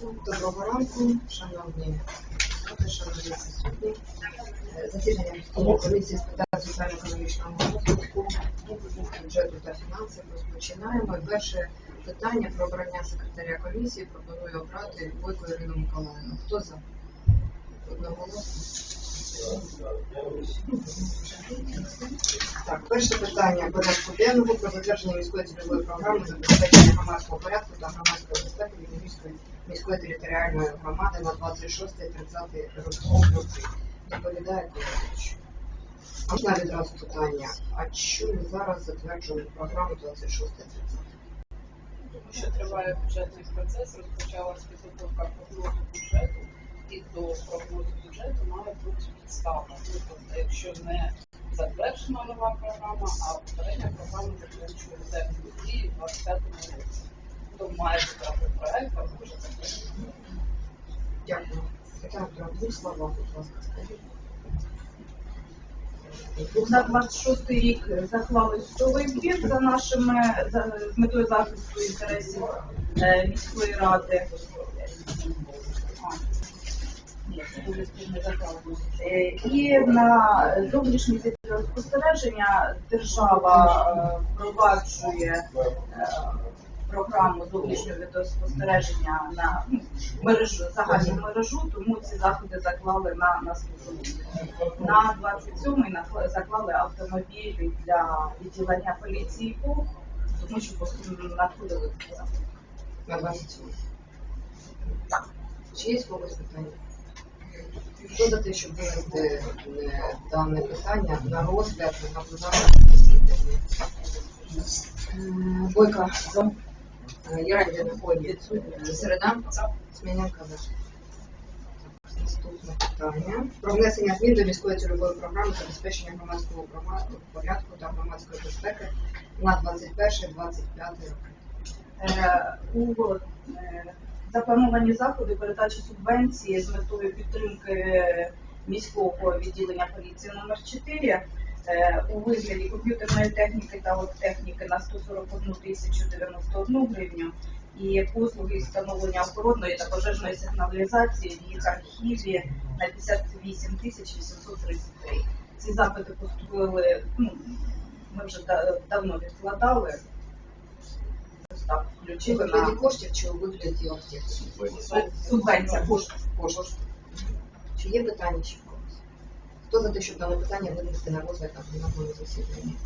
Доброго ранку, шановні шановні присутні. Е, Засідання комісії з питань соціально-економічного розвитку, бюджету та фінансів розпочинаємо. Перше питання про обрання секретаря комісії пропоную обрати Бойко Ірину Миколаївну. Хто за? Одноголосно. Так, перше питання порядку денного про затвердження міської цільової програми забезпечення громадського порядку та громадської безпеки Вінницької міської територіальної громади на 26-30 роки. Доповідає Кузович. А Можна відразу питання, а чому зараз затверджуємо програму 26-30? Тому що триває бюджетний процес, розпочалась підготовка прогнозу бюджету, і до прогнозу бюджету має бути підстава. Тобто, якщо не затверджена нова програма, а попередня програма закінчує термін дії в 25 році. То має бути проект, а може затверджено. Дякую. Тетяна Петровна, дві слова, будь ласка, скажіть. Двох 26 рік заклали судовий збір за нашими за, з метою захисту інтересів е, міської ради. І на зовнішнє спостереження держава е, впроваджує е, програму зовнішнього відеоспостереження на ну, мережу загальну мережу, тому ці заходи заклали на наступну. На 27-й заклали автомобілі для відділення поліції ПО, тому що просто надходили. На 27. Чи є когось питання? Те, щоб винести е, дане питання на розгляд на пленарному засіданні? Бойко за. Ой, відсутня. Середа за. Смінянка за. Наступне питання. Про внесення змін до міської цільової програми забезпечення громадського порядку та громадської безпеки на 21-25 роки. Е, У е, заплановані заходи передачі субвенції з метою підтримки міського відділення поліції номер 4 е, у вигляді комп'ютерної техніки та техніки на 141 тисячу 91 гривню і послуги встановлення охоронної та пожежної сигналізації в їх архіві на 58 тисяч 833. Ці запити поступили, ну, ми вже да- давно відкладали. Чи включили у вигляді коштів, чи у вигляді аптеки? субвенція кошти. Кошти. Чи є питання в когось? Хто за те, щоб дане питання винести на розгляд на засіданні?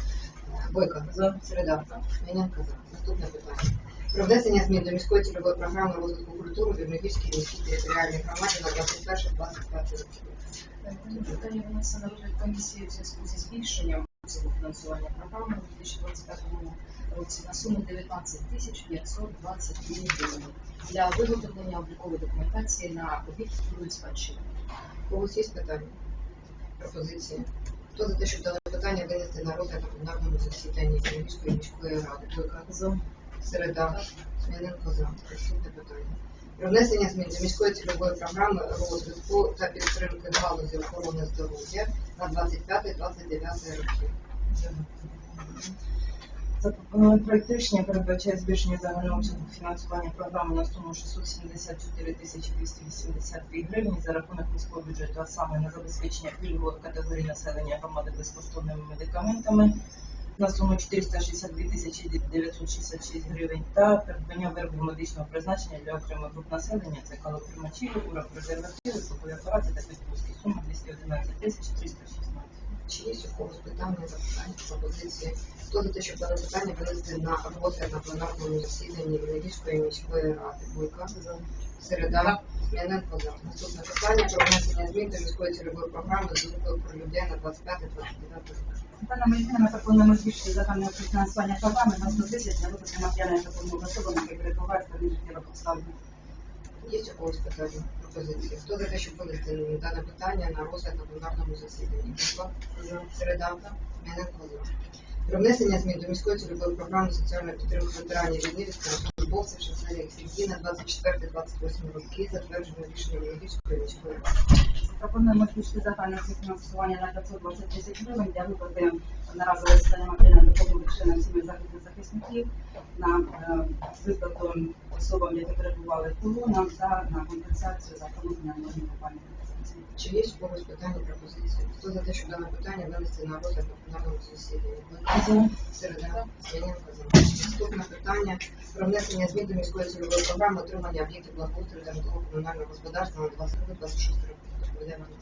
Бойко. За. Середа. Мінянка за. Наступне питання. Про внесення змін до міської цільової програми розвитку культури в Вірногівській міській територіальній громаді на 21-25 роки. Питання внесено на розгляд комісії в зв'язку зі збільшенням цього фінансування програми у 2025 році на суму 19 тисяч 522 гривень для виготовлення облікової документації на об'єкт культурної спадщини. У когось є питання? Пропозиції? Хто за те, щоб дане питання винести на розгляд на пленарному засіданні Вірногівської міської ради? Середа. Сміненко за. Наступне питання. Про внесення змін до міської цільової програми розвитку та підтримки галузі охорони здоров'я на 25-29 роки. Запропонований проект рішення передбачає збільшення загального обсягу фінансування програми на суму 674 тисячі 282 гривні за рахунок міського бюджету, а саме на забезпечення пільгових категорій населення громади безкоштовними медикаментами на суму 462 тисячі 966 гривень та придбання виробів медичного призначення для окремих груп населення, це калопримачі, уропрозервативи, слухові апарати та підпуски. Сума 211 тисяч 316. Чи є у когось питання, запитання, пропозиції? За те, щоб дане питання винести на розгляд на пленарному засіданні Вінницької міської ради? Бойко. Середа. Сміненко за. Наступне питання про внесення змін до міської цільової програми з групою про людей на 25-29 роки. Даними змінами пропонуємо збільшити загальне фінансування програми на 100 тисяч для виплати матеріальної допомоги особам, які перебувають в складних життєвих обставинах. Є у когось питання, пропозиції? Хто за те, щоб винести дане питання на розгляд на пленарному засіданні? Бойко. Середа. Сміненко за. Про внесення змін до міської цільової програми соціальної підтримки ветеранів війни військовослужбовців численних сім'ї на 24-28 роки, затверджено рішення Львівської міської ради. Пропонуємо збільшити загальне фінансування на 520 тисяч гривень для виплати одноразової соціальної матеріальної допомоги членам сімей загиблих захисників на е, виплату особам, які перебували в полону, та на компенсацію за нормів опалювального. Чи є у когось питання пропозиції? Хто за те, щоб дане питання винести на розгляд на пленарному засіданні? Середа. Свиненко за. Наступне питання про внесення змін до міської цільової програми отримання об'єктів благоустрою та житлово-комунального господарства на 22-26 роки. Доповідає Валерій.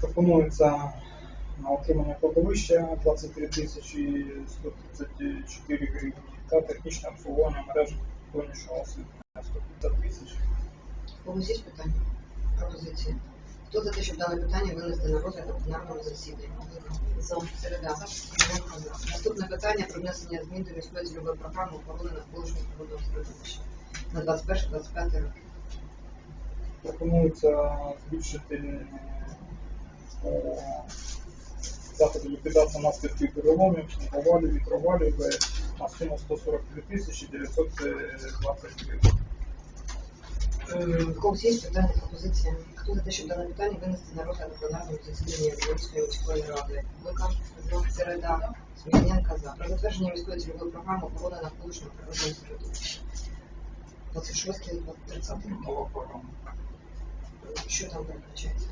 Пропонується на отримання кладовища 23 тисячі 134 гривні та технічне обслуговування мережі зовнішнього освітлення 150 тисяч. Когось є питання? Пропозиції? Хто за те, щоб дане питання винести на розгляд на пленарному засіданні? За. Середа. Наступне питання про внесення змін до міської цільової програми охорони навколишнього природного середовища на 21-25 роки. Пропонується збільшити е, заходи ліквідації наслідків переломів, снеговалів, вітровалів е, на суму 143 тисячі 920 гривень. У когось є питання, пропозиція? Хто за те, щоб дане питання винести на розгляд на пленарному засіданні Львівської міської ради? За. Середа. Смірненка за. Про затвердження міської цільової програми охорони навколишнього природного середовища. 26-30 роки. Нова програма. Що там передбачається?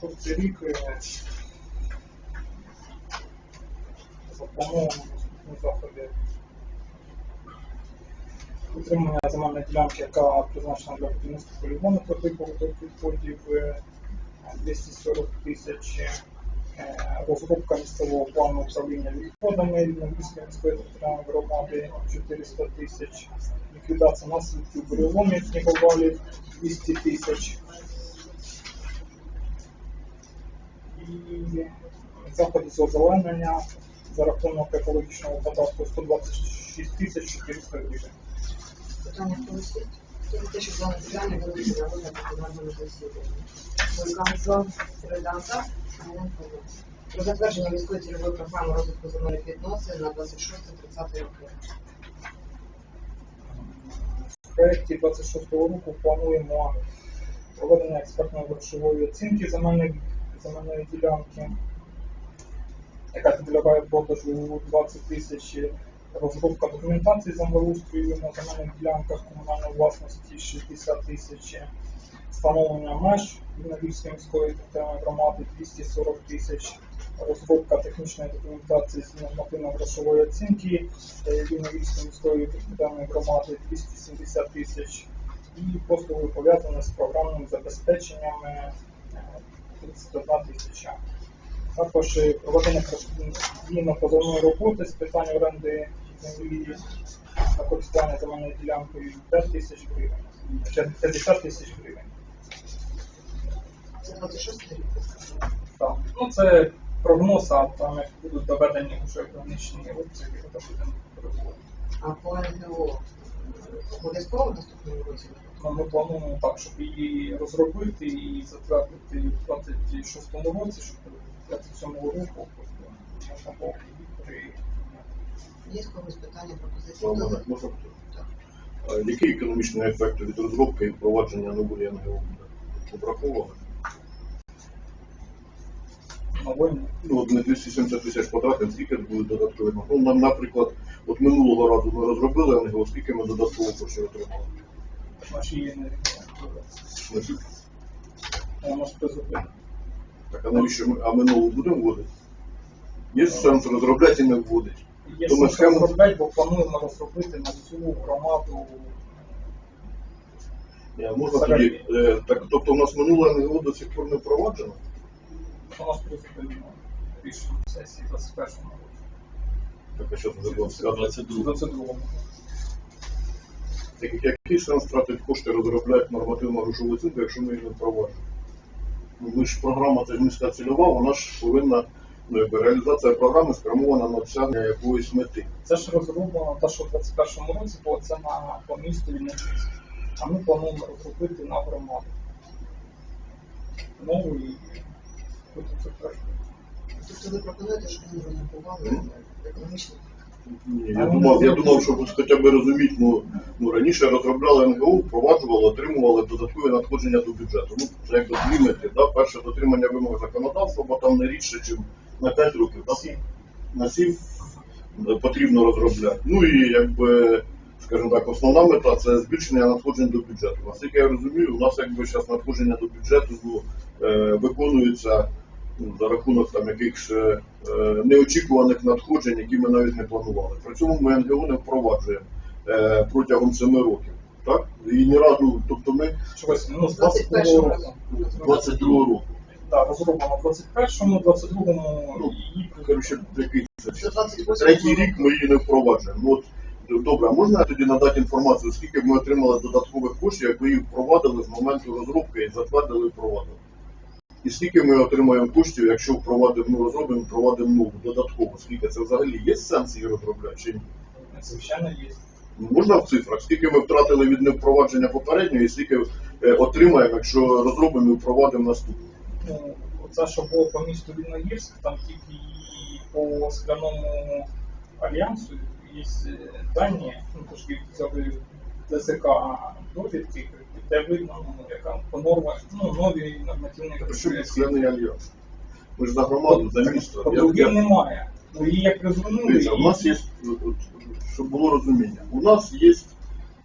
шостий рік е, заплановано. Утримання земельної ділянки, яка призначена для будівництва полігону протипових відходів е, 240 тисяч. Е, Розробка місцевого плану управління відходами Львівської міської територіальної громади 400 тисяч. Ліквідація наслідків буреломів снеговалів 200 тисяч. і заходи з озеленення за рахунок екологічного податку 126 тисяч 400 гривень. Питання Про затвердження міської цільової програми розвитку земельних відносин на 26-30 роки. В проєкті 26-го року плануємо проведення експертної грошової оцінки земельної, земельної ділянки, яка підлягає продажу 20 тисяч, розробка документації землеустрою на земельних ділянках комунальної власності 60 тисяч, встановлення меж Львівської міської територіальної громади 240 тисяч, розробка технічної документації з нормативно-грошової оцінки е, Львівської міської територіальної громади 270 тисяч і послуги пов'язані з програмним забезпеченням е, 31 тисяча. Також е, проведення дійно-позовної роботи з питань оренди на користування земельною ділянкою 5 тисяч гривень, 50 тисяч гривень. Це 26 рік. Так. Ну, це прогноз, а там як будуть доведені вже економічні обсяги, то будемо переводити. А по НГО обов'язково наступному році? Ну, Ми плануємо так, щоб її розробити і затвердити в 26-му році, щоб в 27-му року можна було. Є з когось питання, пропозиції? Можна. Який економічний ефект від розробки і впровадження нової НГО буде обраховано? Ну, от ми 270 тисяч потратимо, скільки буде додатково? Ну, нам, наприклад, от минулого разу ми розробили НГО, скільки ми додатково коштів отримали? Наші її не. Так, а навіщо ми, а ми нову будемо вводити? Є сенс розробляти і не вводити. Є То ми сенс схему- розробляти, бо плануємо розробити на всю громаду. А можна тоді, е, так, тобто у нас минуле НГО до сих пор не впроваджено? Воно ж призупинено рішення сесії 21-му році. Так, а що це було сказано? 22-му. Так, який сенс тратити кошти розробляти нормативну грошову оцінку, якщо ми її не впроваджуємо? Ну, ми ж програма це ж міська цільова, вона ж повинна, ну, реалізація програми спрямована на досягнення якоїсь мети. Це ж розроблено те, що в 21-му році було це на по місту і на. А ми плануємо розробити на громаду. Нову і потім затверджувати. Тобто ви пропонуєте, щоб ми розрахували Мгм. економічний Ні, я думав, я думав, що хоча б розуміти, ну, ну раніше розробляли НГУ, впроваджували, отримували додаткові надходження до бюджету. Ну, це якби ліміти, да? перше дотримання вимог законодавства, бо там не рідше, ніж на 5 років, да? на 7 потрібно розробляти. Ну і якби, скажімо так, основна мета це збільшення надходжень до бюджету. Наскільки я розумію, у нас якби зараз надходження до бюджету ну, е, виконуються ну, за рахунок там якихось е, е, неочікуваних надходжень, які ми навіть не планували. При цьому ми НГО не впроваджуємо е, протягом 7 років. Так? І ні разу, тобто ми ну, з 22 року. Року. 22 року. Так, розроблено в 21-му, 22-му Ну, її коротше, який це? Це 28 Третій рік ми її не впроваджуємо. Ну, от, добре, а можна я тоді надати інформацію, скільки б ми отримали додаткових коштів, як ми їх впровадили з моменту розробки і затвердили і впровадили? І скільки ми отримаємо коштів, якщо впровадимо, ну, розробимо, впровадимо нову додатково? Скільки це взагалі є сенс її розробляти чи ні? звичайно є. Ну, Можна в цифрах, скільки ми втратили від невпровадження попереднього і скільки е, отримаємо, якщо розробимо і впровадимо наступне? Ну, оце, що було по місту Вільногірськ, там тільки і по скляному альянсу є е, дані, ну трошки взяли ДСК довідки, де видно, ну, яка по нормах, ну, нові нормативні грошові скляний альянс? Ми ж за громаду, за місто. По Я- другим я- немає. Ну, її як розвернули, Дивіться, у і- нас є, от, щоб було розуміння, у нас є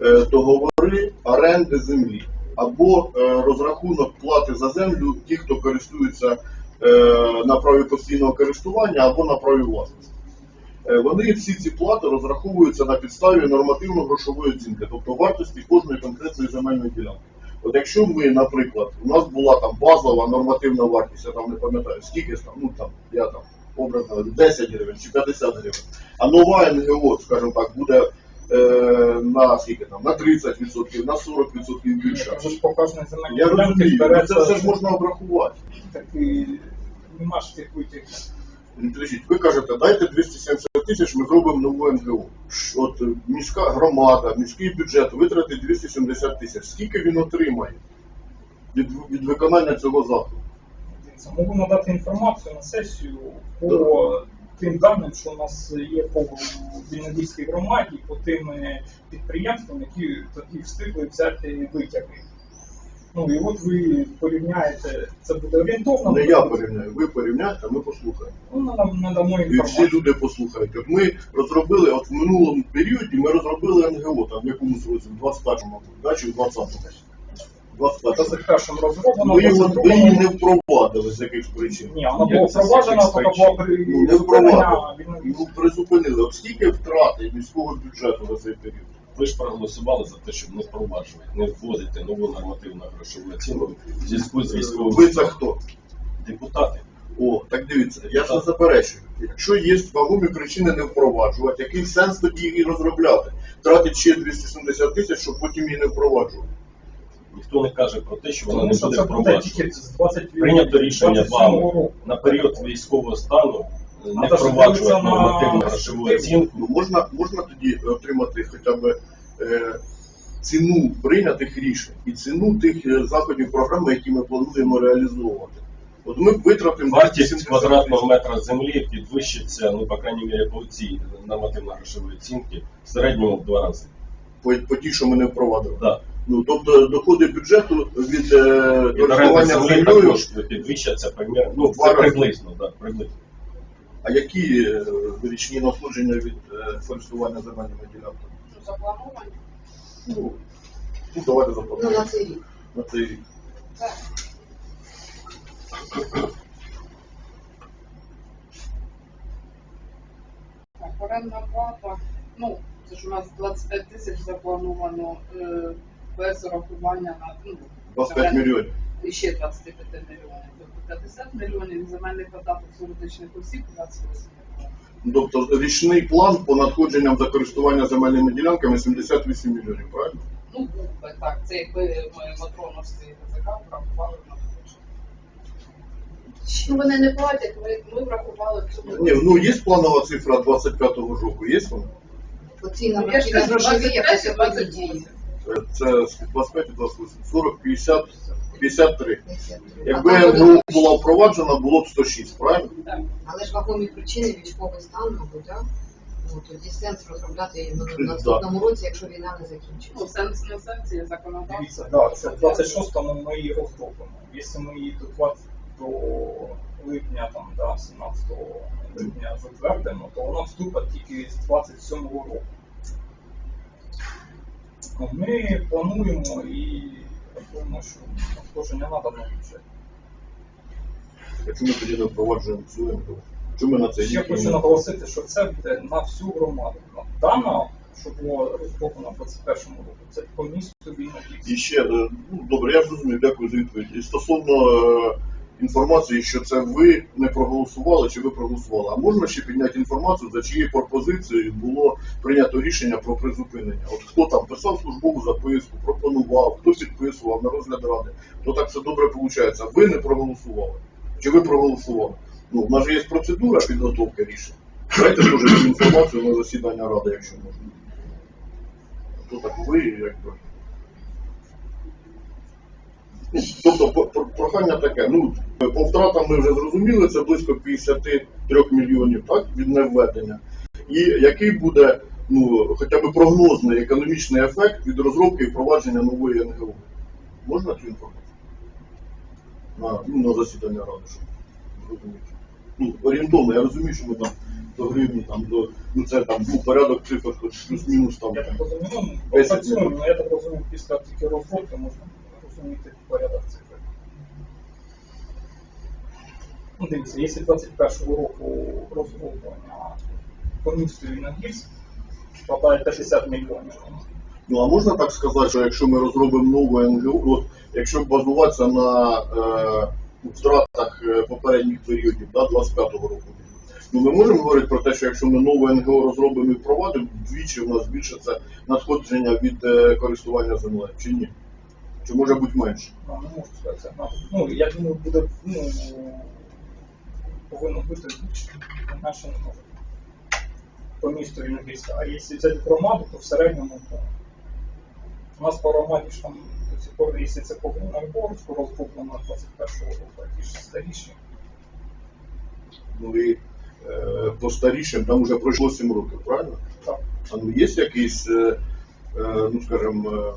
е, договори оренди землі або е, розрахунок плати за землю ті, хто користується е, на праві постійного користування або на праві власності. Е, Вони всі ці плати розраховуються на підставі нормативно-грошової оцінки, тобто вартості кожної конкретної земельної ділянки. От якщо ми, наприклад, у нас була там базова нормативна вартість, я там не пам'ятаю, скільки ж там, ну там, я там образно 10 гривень чи 50 гривень, а нова НГО, скажімо так, буде е, на скільки там, на 30%, на 40% більше. Вже ж по кожній земельній Я розумію, ну, це все ж можна обрахувати. такий, нема ж цих витягів. Підождіть, ви кажете, дайте 270 тисяч, ми зробимо нову НГО. От міська громада, міський бюджет витратить 270 тисяч. Скільки він отримає від, від виконання цього заходу? Можу надати інформацію на сесію по тим даним, що у нас є по Вільнодільській громаді, по тим е, підприємствам, які тоді встигли взяти витяги. Ну і от ви порівняєте, це буде орієнтовно. Не я порівняю, ви порівняєте, а ми послухаємо. Ну, нам надамо І всі інформацію. люди послухають. От ми розробили, от в минулому періоді ми розробили НГО, там в якомусь році, в 21-му, да, чи в 20-му? Це 21-му. за першим розроблено. Ми його ви її не впровадили з якихось причин. Ні, вона була впроваджена, яких була при Ну, не впровадили. Ну, призупинили. От скільки втрати міського бюджету за цей період? Ви ж проголосували за те, щоб не впроваджувати, не вводити нову нормативну грошову оцінку в зв'язку з військовим Ви це хто? депутати. О, так дивіться, я ж не заперечую. Якщо є вагомі причини не впроваджувати, який сенс тоді її розробляти? Тратить ще 270 тисяч, щоб потім її не впроваджувати. Ніхто не каже про те, що вона не буде це буде впроваджувати. тільки з 20 Прийнято рішення вами на період військового стану не впроваджувати нормативну грошову оцінку. Можна, можна тоді отримати хоча б е, ціну прийнятих рішень і ціну тих е, заходів програми, які ми плануємо реалізовувати. От ми витратимо Вартість квадратного метра землі підвищиться, ну, по крайній мірі, по цій нормативно-грошовій оцінки в середньому в два рази. по, по ті, що ми не впровадили. Да. Ну, тобто доходи бюджету від е, користування землею, також підвищаться примерно, ну, це рази. приблизно, да, приблизно. а які е, річні надходження від е, користування земельними ділянками? Заплановані? Ну, ну давайте Ну, на цей рік. на цей рік. Так. Так, орендна плата, ну, це ж у нас 25 тисяч заплановано е, без урахування на ну, 25 мільйонів. І ще 25 мільйонів. Тобто 50 мільйонів, земельний податок з юридичних осіб 28 мільйонів. Ну, Тобто річний план по надходженням за користування земельними ділянками 78 мільйонів, правильно? Ну, був би так, це якби ми матроновські язика врахували на. Ну, вони не платять, ми, ми врахували в цьому. Ні, ну є планова цифра 25-го року, є вона? Оці Ну, я ж кажу, грошові, як 23, сьогодні діє. 28. Це 25 і 28, 40, 50, 53. Якби А була впроваджена, було б 106, правильно? Так. Але ж вагомі причини військовий стан, мабуть, так? Ну, тоді сенс розробляти її в Да. наступному році, якщо війна не Ну, закінчиться. сенс не сенс, є законодавство. Дивіться, да, це в 26-му ми її розробимо. Якщо ми її до 20 до липня, там, да, 17 липня затвердимо, то вона вступить тільки з 27-го року. Ну, Ми плануємо і рахуємо, що надходження треба на бюджет. Якщо ми тоді не впроваджуємо цю НГО, чому на це Ще рік хочу наголосити, що це буде на всю громаду. Дана, що було розроблено в 21-му року, це по місту вільно І ще, е, ну, добре, я зрозумів, дякую за відповідь. І стосовно інформації, що це ви не проголосували чи ви проголосували, а можна ще підняти інформацію, за чиєю пропозицією було прийнято рішення про призупинення? От хто там писав службову записку, пропонував, хто підписував на розгляд ради, то так все добре виходить. Ви не проголосували. Чи ви проголосували? Ну, в нас же є процедура підготовки рішень. Дайте теж інформацію на засідання ради, якщо можна. То так ви, якби. Ну, Тобто прохання таке, ну по втратам ми вже зрозуміли, це близько 53 мільйонів так, від невведення. І який буде ну, хоча б прогнозний економічний ефект від розробки і впровадження нової НГО? Можна цю інформацію? На, ну, на засідання ради, щоб зрозуміти. Ну, орієнтовно, я розумію, що ми там до гривні, там, до, ну це там ну, порядок цифр, хоч плюс-мінус там. Я так розумію, ну, але я так розумію, після тільки розробки можна розуміти порядок цифр. Ну, дивіться, якщо 21 року розроблення по місту Віногірськ складає 50 мільйонів. Ну а можна так сказати, що якщо ми розробимо нову НГО, якщо базуватися на е, втратах е, попередніх періодів, да, 25-го року, ну ми можемо говорити про те, що якщо ми нову НГО розробимо і впровадимо, вдвічі в нас збільшиться надходження від е, користування землею, чи ні? Чи може бути менше? Ну, не можу сказати. це. Ну, я думаю, буде, ну, повинно бути більше. Інакше не може. По місту Віногірська. А якщо взяти громаду, то в середньому то у нас по громаді ж там до сих пор, якщо це по Горську розроблено 21 року, ті ж старіші. Ну і е, по старішим там вже пройшло 7 років, правильно? Так. А ну є якийсь, е, е, ну скажімо, е,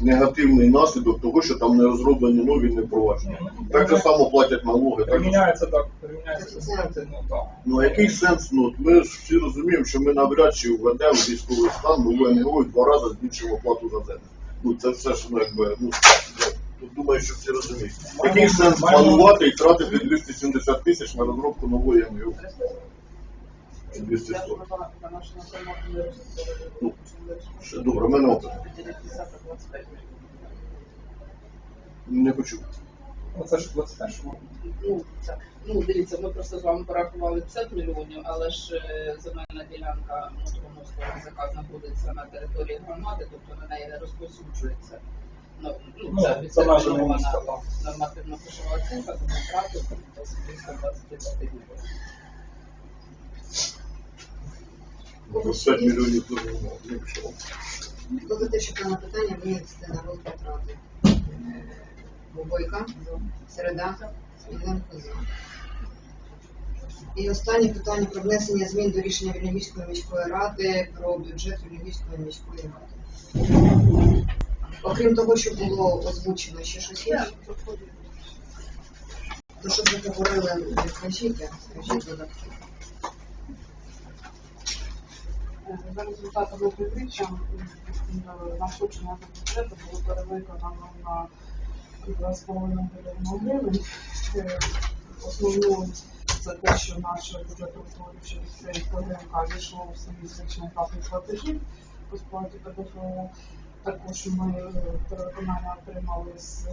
негативний наслідок того, що там не розроблені нові не впроваджені? Так же само платять налоги. Так же Приміняється так, приміняється ну так. Ну а який сенс? Ну ми ж всі розуміємо, що ми навряд чи введемо військовий стан нову НГО і два рази збільшимо плату за землю. Ну це все ж ну якби ну думаю, що всі розуміють. Який сенс планувати і тратити 270 тисяч на розробку нової НГО? Чи 240? Ну, Ще добре, в мене опит. Не почув. Ну це ж 21 року. Ну, це, ну, дивіться, ми просто з вами порахували 50 мільйонів, але ж е, земельна ділянка Мотромовського язика знаходиться на території громади, тобто на неї не розповсюджується. Ну, ну, Ну, це це так. нормативно грошова оцінка, тому втрати десь близько 25 мільйонів. 25 мільйонів мало, не пішло. Хто за те, що дане питання винести на розгляд ради? Бобойка, Середа, Сміленко за. І останнє питання про внесення змін до рішення Вільнівської міської ради про бюджет Вільнівської міської ради. Окрім того, що було озвучено, ще щось є? То, що ви говорили, скажіть, скажіть додатково. Е, За результатами підвищення надходження до бюджету було перевиконано на 2,5 мільйона гривень. Основну це те, що наш бюджет утворюючи цей ПГМК війшло в семімісячний графік платежів по сплаті ПДФО. Також ми е, переконання отримали з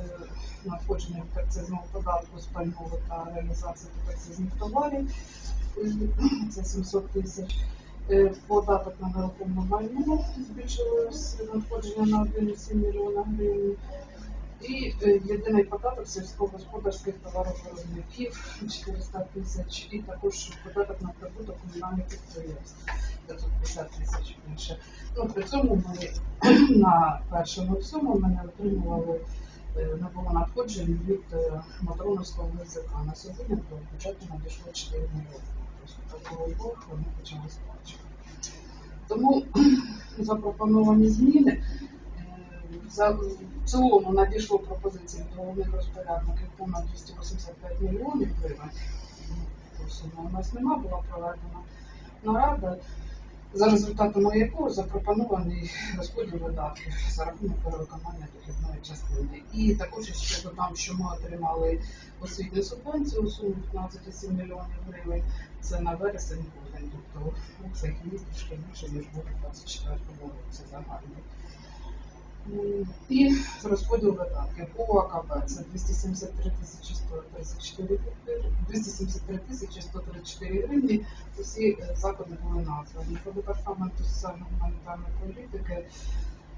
надходження акцизного податку з пального та реалізації акцизних товарів. Це 700 тисяч. Е, Податок на нерухоме майно збільшилось надходження на 1,7 мільйона гривень. І е, єдиний податок сільськогосподарських товаровиробників 400 тисяч, і також податок на прибуток комунальних підприємств 550 тисяч більше. Ну, при цьому ми на першому всьому ми не отримували, е, не було надходжень від Матроновського язика. На сьогодні до бюджету надійшло 4 мільйони. Тому запропоновані зміни. Е, в цілому надійшло пропозиції від головних розпорядників понад 285 мільйонів гривень. У нас нема, була проведена нарада, за результатами якого запропонований розподіл видатків за рахунок перевиконання дохідної частини. І також ще додам, що ми отримали освітню субвенцію у сумі 15,7 мільйонів гривень. Це на вересень грудень, тобто обсяг її трішки більше, ніж буде у 24 році загальний. І розподіл видатків по АКБ це 273 тисячі 134 гривні, 273 тисячі 134 гривні. Усі е, заходи були названі. По департаменту соціально-гуманітарної політики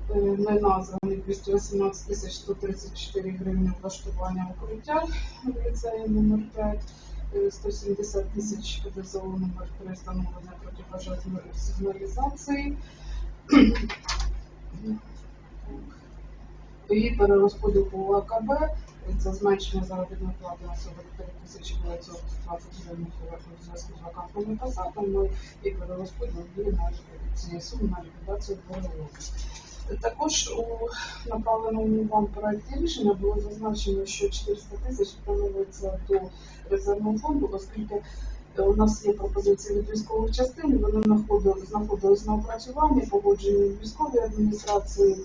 е, не названі 218 тисяч 134 гривні влаштування укриття в ліцеї номер 5, е, 170 тисяч ПДЗО номер 3 встановлення протипожежної сигналізації. І перерозподіл по АКБ, це зменшення заробітної плати на 43 тисячі 920 гривень у зв'язку з вакантними посадами і перерозподіл цієї суми на ліквідацію боргового. Також у направленому вам проєкті рішення було зазначено, що 400 тисяч встановлюється до резервного фонду, оскільки у нас є пропозиції від військових частин, вони знаходились на опрацюванні, погоджені в військовій адміністрації,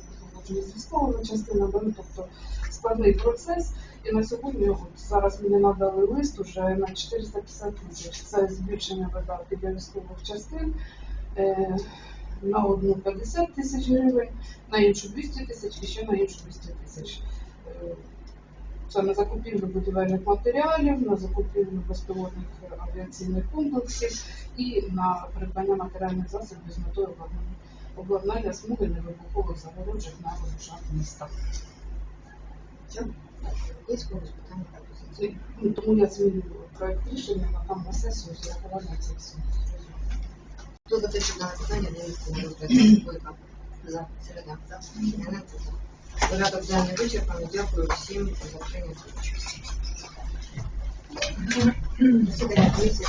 погоджені з військовими частинами, тобто складний процес. І на сьогодні от зараз мені надали лист уже на 450 тисяч. Це збільшення видатків для військових частин. Е, на одну 50 тисяч гривень, на іншу 200 тисяч і ще на іншу 200 тисяч. Е, Це на закупівлю будівельних матеріалів, на закупівлю безпілотних авіаційних комплексів і на придбання матеріальних засобів з метою обладнання- обладнання смуги невибухових загороджень на рубежах міста. Все? Є когось пропозиції? Ну, Тому я змінюю проект рішення на там на сесію з урахуванням цих всіх. Хто за те, щоб дане питання винести на розгляд За. Середа. За. Яненко за. Порядок денний вичерпаний. Дякую всім за прийняття участі. Засідання комісії.